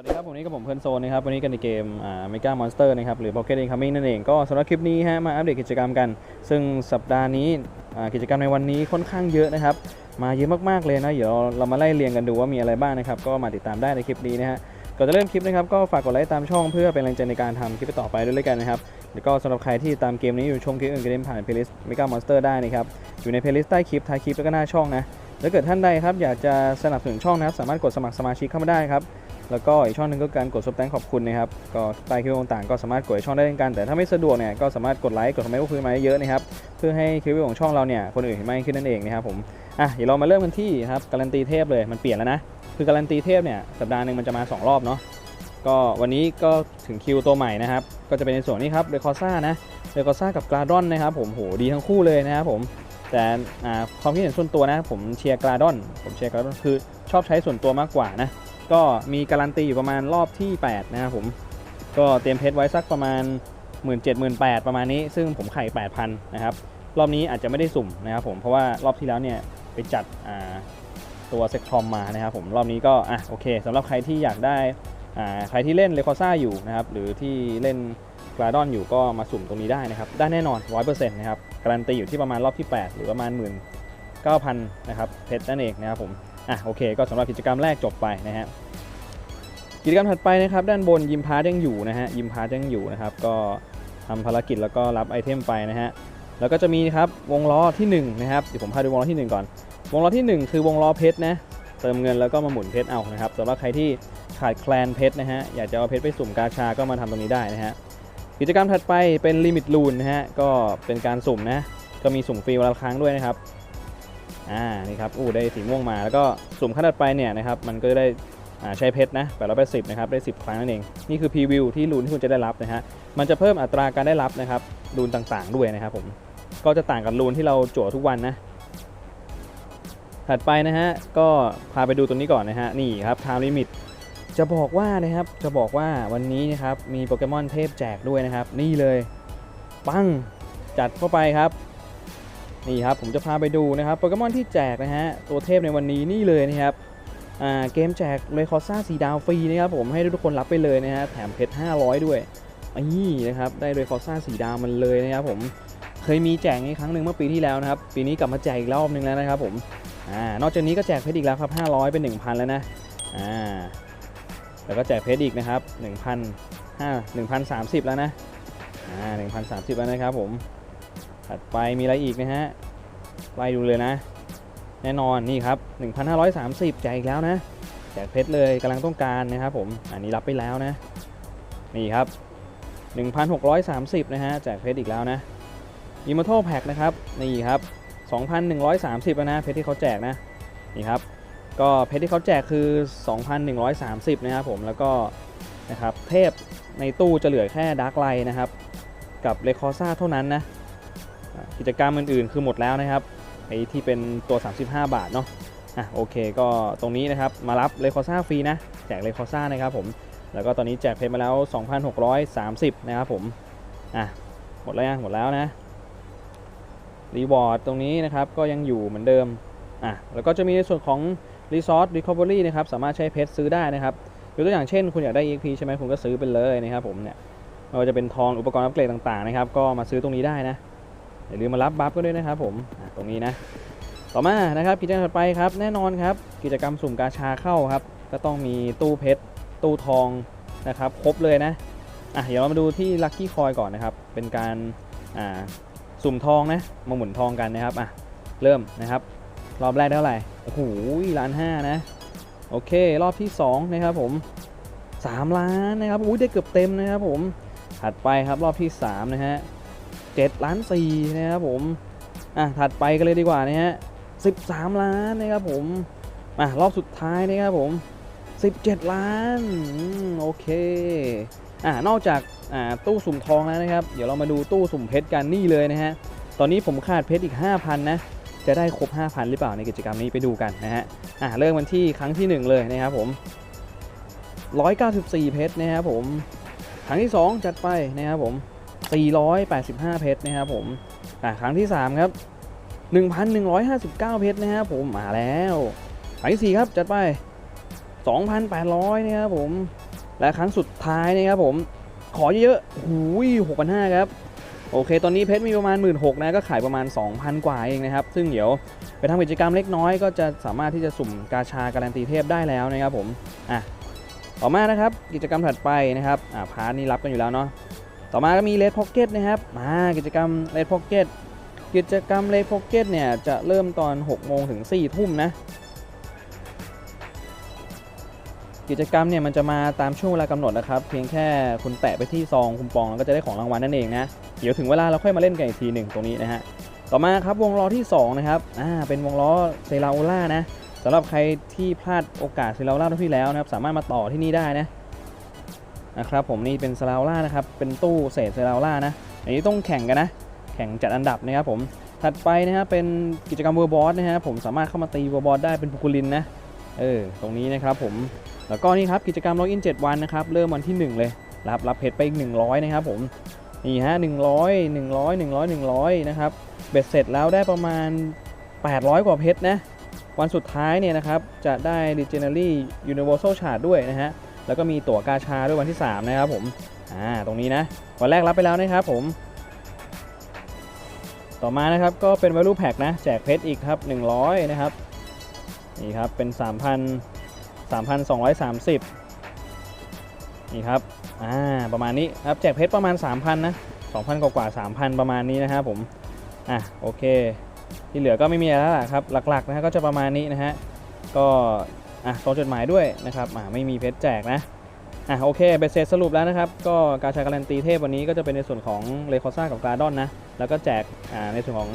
วัสดีครับผมนี่กับผมเพื่อนโซนนะครับวันนี้กันในเกมอ่าเมกามอนสเตอร์นะครับหรือ Pocket Incoming นั่นเองก็สำหรับคลิปนี้ฮะมาอัปเดตกิจกรรมกัน ซึ่งสัปดาห์นี้อ่ากิจกรรมในวันนี้ค่อนข้างเยอะนะครับ มาเยอะมากๆเลยนะ เดี๋ยวเราเรามาไล่เรียงกันดูว่ามีอะไรบ้างนะครับ ก็มาติดตามได้ในคลิปนี้นะฮะก่อนจะเริ่มคลิปนะครับก็ฝากกดไลค์ตามช่องเพื่อเป็นแรงใจในการทำคลิปต่อไปด้วยแล้วกันนะครับแล้วก็สำหรับใครที่ตามเกมนี้อยู่ชมคลิปอื่นก็เล่นผ่านเพลย์ลิสต์เมกามอนสเตอร์ได้นะครับอยู่ในเพลย์ลิสต์ใต้คลิปท้ายคลิปแล้วก็หน้าช่องนะถ้าเกิดท่านใดครับอยากจะสนับสนุนช่องนะครับสามารถกดสมัครสมาชิกเข้ามาได้ครับ แล้วก็อีกช่องหนึ่งก็การกดซับแตงขอบคุณนะครับ ก็ใต้คลิปต่างๆก็สามารถกดช่องได้เช่นกัน แต่ถ้าไม่สะดวกเนี่ยก็สามารถกดไลค์กดคอมเมนต์พูดมาเยอะนะครับ เพื่อให้คลิปของช่องเราเนี่ยคนอื่นเห็นมากขึ้นนั่นเองนะครับผม อะเดี๋ยวเรามาเริ่มกันที่ครับการันตีเทพเลยมันเปลี่ยนแล้วนะ คือการันตีเทพเนี่ยสัปดาห์หนึ่งมันจะมา 2 รอบเนาะ ก็วันนี้ก็ถึงคิวตัวใหม่นะครับ ก็จะเป็นในส่วนนี้ครับเรคอซ่านะเรคอซ่ากับกราดอนนะครับผมโหดีทั้งคู่เลยนะครับผมแต่ความคิดเห็นส่วนตัวนะผมเชียร์กราดอนผมเชียร์กราดอนคือชอบใช้ส่วนตัวมากกว่านะ ก็มีการันตีอยู่ประมาณรอบที่ 8 นะครับผม ก็เตรียมเพชรไว้สักประมาณ 1 7 0 0 0 0 8ประมาณนี้ ซึ่งผมไข่ 8,000 นะครับ รอบนี้อาจจะไม่ได้สุ่มนะครับผม เพราะว่ารอบที่แล้วเนี่ยไปจัดตัวเซ็กทอมมานะครับผม รอบนี้ก็อะโอเคสำหรับใครที่อยากได้ใครที่เล่นเลคอซ่าอยู่นะครับ หรือที่เล่นกราดอนอยู่ก็มาสุ่มตรงนี้ได้นะครับ ได้แน่นอน 100%นะครับ การันตีอยู่ที่ประมาณรอบที่ 8 หรือประมาณ 19,000 นะครับ เพชรนั่นเองนะครับผม อะโอเคก็สำหรับกิจกรรมแรกจบไปนะฮะกิจกรรมถัดไปนะครับด้านบนยิมพาร์ยังอยู่นะฮะยิมพาร์ยังอยู่นะครับก็ทำภารกิจแล้วก็รับไอเทมไปนะฮะแล้วก็จะมีครับวงล้อที่1นะครับเดี๋ยวผมพาดูวงล้อที่ 1 ก่อน วงล้อที่ 1 คือวงล้อเพชรนะเติมเงินแล้วก็มาหมุนเพชรเอานะครับสำหรับใครที่ขาดแคลนเพชรนะฮะอยากจะเอาเพชรไปสุ่มกาชาก็มาทำตรงนี้ได้นะฮะกิจกรรมถัดไปเป็นลิมิตลูนนะฮะก็เป็นการสุ่มนะก็มีสุ่มฟรีวันละครั้งด้วยนะครับ อ่านี่ครับอู้ได้สีม่วงมาแล้วก็สุ่มขั้นถัดไปเนี่ยนะครับมันก็ได้ใช้เพชรนะ880นะครับได้ 10 ครั้งนั่นเอง นี่คือพรีวิวที่ลูนที่คุณจะได้รับนะฮะ มันจะเพิ่มอัตราการได้รับนะครับลูนต่างๆด้วยนะครับผม ก็จะต่างกับลูนที่เราจั่วทุกวันนะ ถัดไปนะฮะ ก็พาไปดูตรงนี้ก่อนนะฮะ นี่ครับ time limit จะบอกว่านะครับ จะบอกว่าวันนี้นะครับมีโปเกมอนเทพแจกด้วยนะครับ นี่เลย ปัง จัดเข้าไปครับ นี่ครับผมจะพาไปดูนะครับโปเกมอนที่แจกนะฮะตัวเทพในวันนี้นี่เลยนะครับเกมแจกเลคอซ่าสีดาวฟรีนะครับผมให้ทุกคนรับไปเลยนะฮะแถมเพชร500 ด้วยนี่นะครับได้เลคอซ่าสีดาวมันเลยนะครับผมเคยมีแจกในครั้งหนึ่งเมื่อปีที่แล้วนะครับปีนี้กลับมาแจกอีกรอบนึงแล้วนะครับผมอนอกจากนี้ก็แจกเพชรอีกแล้วครับ500 เป็น 1,000 แล้วนะอ่าแล้วก็แจกเพชรอีกนะครับ1,000 5 1,030 แล้วนะอ่า1,030 แล้วนะครับผม ถัดไปมีอะไรอีกนะฮะไล่ดูเลยนะ แน่นอนนี่ครับ 1,530แจกอีกแล้วนะแจกเพชรเลยกำลังต้องการนะครับผมอันนี้รับไปแล้วนะ นี่ครับ 1,630 นะฮะแจกเพชรอีกแล้วนะอิมมอร์ทัลแพ็กนะครับนี่ครับ 2,130 แล้วนะเพชรที่เขาแจกนะนี่ครับ ก็เพชรที่เขาแจกคือ 2,130 นะครับผมแล้วก็นะครับเทพในตู้จะเหลือแค่ดาร์กไลนะครับ กับเลคอซ่าเท่านั้นนะ กิจกรรมอื่นๆ คือหมดแล้วนะครับไอ้ที่เป็นตัว 35 บาทเนาะอะโอเค ก็ตรงนี้นะครับมารับเลคอซ่าฟรีนะแจกเลคอซ่านะครับผมแล้วก็ตอนนี้แจกเพชรมาแล้ว 2,630 นะครับผมอะหมดแล้วยังหมดแล้วนะรีวอร์ดตรงนี้นะครับก็ยังอยู่เหมือนเดิมอะแล้วก็จะมีในส่วนของ Resource Recovery นะครับสามารถใช้เพชรซื้อได้นะครับยกตัวอย่างเช่น คุณอยากได้ EXP ใช่ไหมคุณก็ซื้อไปเลยนะครับผมเนี่ยไม่ว่าจะเป็นทองอุปกรณ์อัปเกรดต่างๆนะครับก็มาซื้อตรงนี้ได้นะ อย่าลืมมารับบัฟก็ด้วยนะครับผมตรงนี้นะ ต่อมานะครับกิจกรรมถัดไปครับ แน่นอนครับ กิจกรรมสุ่มกาชาเข้าครับ ก็ต้องมีตู้เพชรตู้ทองนะครับครบเลยนะอะเดี๋ยวเรามาดูที่ลัคกี้คอยก่อนนะครับ เป็นการอ่าสุ่มทองนะมาหมุนทองกันนะครับอะเริ่มนะครับ รอบแรกได้เท่าไหร่โอ้โหล้านห้านะ โอเค รอบที่ 2 นะครับผม 3 ล้านนะครับอุ้ยได้เกือบเต็มนะครับผมถัดไปครับรอบที่ 3 นะฮะ 7ล้าน4นะครับผมอะถัดไปกันเลยดีกว่านะฮะ13 ล้านนะครับผมอะรอบสุดท้ายนะครับผม 17 ล้านอืมโอเคอะนอกจากอ่าตู้สุ่มทองแล้วนะครับ เดี๋ยวเรามาดูตู้สุ่มเพชรกันนี่เลยนะฮะตอนนี้ผมขาดเพชรอีก 5,000 นะจะได้ครบ 5,000 หรือเปล่าในกิจกรรมนี้ไปดูกันนะฮะอะเริ่มกันที่ครั้งที่ 1 เลยนะครับผม 194 เพชรนะครับผมครั้งที่ 2 จัดไปนะครับผม 485 เพชรนะครับผมอะครั้งที่ 3 ครับ 1,159 เพชรนะครับผมมาแล้วครั้งที่4ครับจัดไป 2,800 นะครับผมและครั้งสุดท้ายนะครับผมขอเยอะๆหูยหกพันห้าครับ โอเค ตอนนี้เพชรมีประมาณ 1 6ื่นนะ ก็ขายประมาณ 2,000 กว่าเองนะครับ ซึ่งเดี๋ยวไปทำกิจกรรมเล็กน้อยก็จะสามารถที่จะสุ่มกาชาการันตีเทพได้แล้วนะครับผม อะ ต่อมานะครับ กิจกรรมถัดไปนะครับ อ่าพาร์ทนี้รับกันอยู่แล้วเนาะ ต่อมาก็มีเลดพ็อกเก็ตนะครับมากิจกรรมเลดพ็อกเก็ตกิจกรรมเลดพ็อกเก็ตเนี่ยจะเริ่มตอน 6 โมงถึง 4 ทุ่มนะ กิจกรรมเนี่ยมันจะมาตามช่วงเวลากำหนดนะครับ เพียงแค่คุณแตะไปที่ซองคุมปองแล้วก็จะได้ของรางวัลนั่นเองนะ เดี๋ยวถึงเวลาเราค่อยมาเล่นกันอีกทีหนึ่งตรงนี้นะฮะ ต่อมาครับวงล้อที่ 2 นะครับอ่าเป็นวงล้อเซราโอล่านะสำหรับใครที่พลาดโอกาสเซราโอล่ารอบที่แล้วนะครับสามารถมาต่อที่นี่ได้นะ นะครับผมนี่เป็นเซราโอล่านะครับเป็นตู้เศษเซราโอล่านะอันนี้ต้องแข่งกันนะ แข่งจัดอันดับนะครับผมถัดไปนะครับเป็นกิจกรรมเวอร์บอสนะฮะผมสามารถเข้ามาตีเวอร์บอสได้เป็นบุกุลินนะเออตรงนี้นะครับผมแล้วก็นี่ครับกิจกรรมล็อกอิน7วันนะครับเริ่มวันที่ 1 เลยรับรับเพชรไปอีก 100 นะครับผมนี่ฮะ100 100 100 100นะครับเบ็ดเสร็จแล้วได้ประมาณ 800 กว่าเพชรนะวันสุดท้ายเนี่ยนะครับจะได้ Legendary Universal Chart ด้วยนะฮะ แล้วก็มีตั๋วกาชาด้วยวันที่ 3 นะครับผมอ่าตรงนี้นะ วันแรกรับไปแล้วนะครับผม ต่อมานะครับก็เป็น value pack นะ แจกเพชรอีกครับ 100 นะครับ นี่ครับเป็น 3,000 3,230 นี่ครับอ่าประมาณนี้ครับแจกเพชรประมาณ 3,000 นะ 2,000 กว่ากว่าๆ3,000 ประมาณนี้นะครับผมอะโอเค ที่เหลือก็ไม่มีอะไรแล้วครับ หลักๆนะฮะก็จะประมาณนี้นะฮะก็ อะตรงจดหมายด้วยนะครับอ่าไม่มีเพชรแจกนะอะโอเคเบสเซสสรุปแล้วนะครับ ก็การช้การันตีเทพวันนี้ก็จะเป็นในส่วนของเลคอซ่ากับกาดอนนะ แล้วก็แจกอ่าในส่วนของ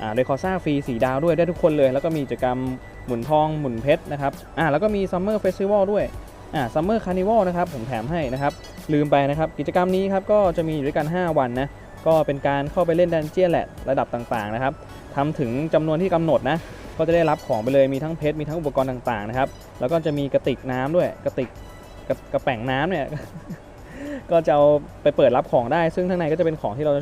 อ่าเลคอซ่าฟรีสีดาวด้วยได้ทุกคนเลย แล้วก็มีกิจกรรมหมุนทองหมุนเพชรนะครับอ่าแล้วก็มีซัมเมอร์เฟสติวัลด้วยอ่าซัมเมอร์คาร์นิวัลนะครับผมแถมให้นะครับ ลืมไปนะครับ กิจกรรมนี้ครับก็จะมีอยู่ด้วยกัน 5 วันนะก็เป็นการเข้าไปเล่นดันเจียนแหละระดับต่างๆนะครับทำถึงจำนวนที่กำหนดนะ ก็จะได้รับของไปเลยมีทั้งเพชรมีทั้งอุปกรณ์ต่างๆนะครับ แล้วก็จะมีกระติกน้ำด้วยกระติกกระกระแป๋งน้ำเนี่ยก็จะเอาไปเปิดรับของได้ ซึ่งข้างในก็จะเป็นของที่เรา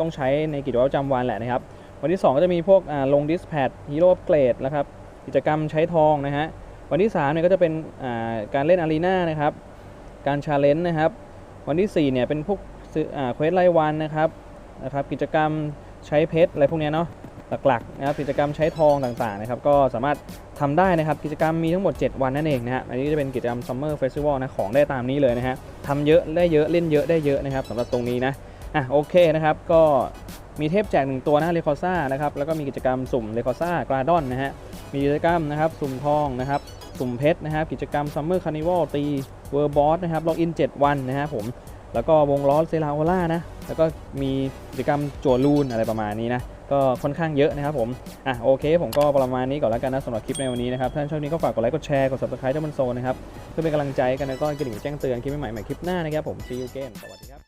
ต้องใช้ในกิจวัตรประจำวันแหละนะครับ วันที่ 2 ก็จะมีพวกอ่าลงดิสแพดฮีโร่เกรดนะครับกิจกรรมใช้ทองนะฮะวันที่3เนี่ยก็จะเป็นอ่าการเล่นอารีนานะครับการชาเลนจ์นะครับวันที่4เนี่ยเป็นพวกอ่าเควสรายวันนะครับนะครับกิจกรรมใช้เพชรอะไรพวกเนี้ยเนาะ หลักๆนะครับกิจกรรมใช้ทองต่างๆนะครับก็สามารถทำได้นะครับกิจกรรมมีทั้งหมด 7 วันนั่นเองนะฮะอันนี้จะเป็นกิจกรรม Summer Festival นะของได้ตามนี้เลยนะฮะทำเยอะได้เยอะเล่นเยอะได้เยอะนะครับสำหรับตรงนี้นะอะโอเคนะครับก็มีเทพแจกหนึ่งตัวนะเลคอซ่านะครับแล้วก็มีกิจกรรมสุ่มเลคอซ่ากราดอนนะฮะมีกิจกรรมนะครับสุ่มทองนะครับสุ่มเพชรนะครับกิจกรรม Summer Carnival ตีเวอร์บอสนะครับล็อกอิน 7 วันนะฮะผมแล้วก็วงล้อเซราโอล่านะแล้วก็มีกิจกรรมจั่วลูนอะไรประมาณนี้นะ ก็ค่อนข้างเยอะนะครับผม อะโอเค ผมก็ประมาณนี้ก่อนแล้วกันนะสำหรับคลิปในวันนี้นะครับ ท่านชอบนี้ก็ฝากกดไลค์ กดแชร์ กด subscribe เจ้ามันโซนนะครับ เพื่อเป็นกำลังใจกันแล้วก็กระดิ่งแจ้งเตือนคลิปใหม่ๆใหม่คลิปหน้านะครับผมซีอูเกมสวัสดีครับ